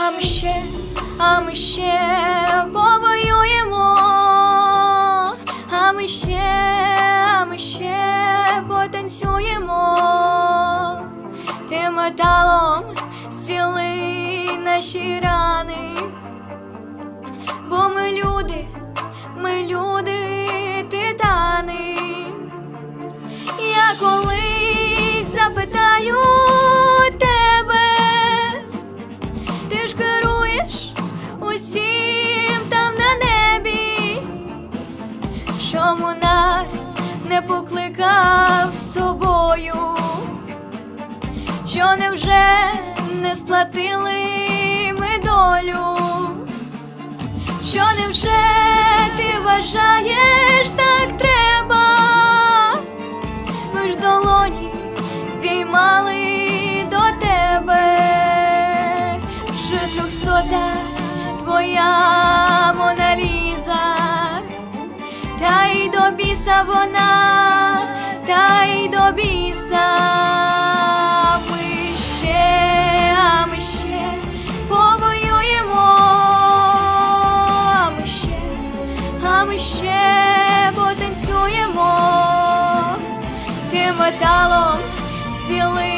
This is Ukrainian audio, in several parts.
А ми ще, а ми ще повоюємо, а ми ще, а ми ще потанцюємо, ти металом зціли наші рани, бо ми люди, ми люди, титани. Я колись чому нас не покликав з собою, що невже не сплатили а танцюємо, ти металом зціли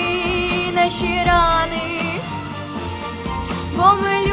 наші рани, бо ми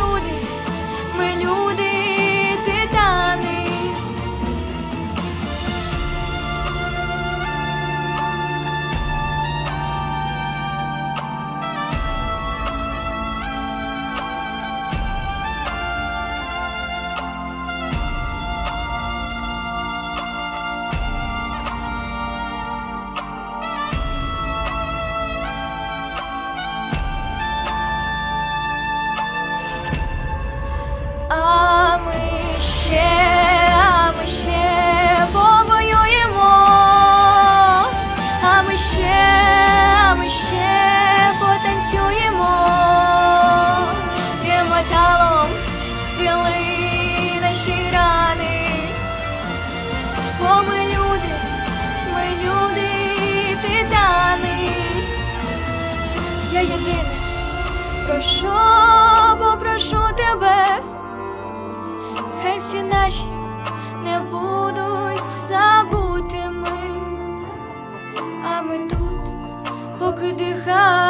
прошу, попрошу тебе. Хай всі наші не будуть забутими, а ми тут, поки дихає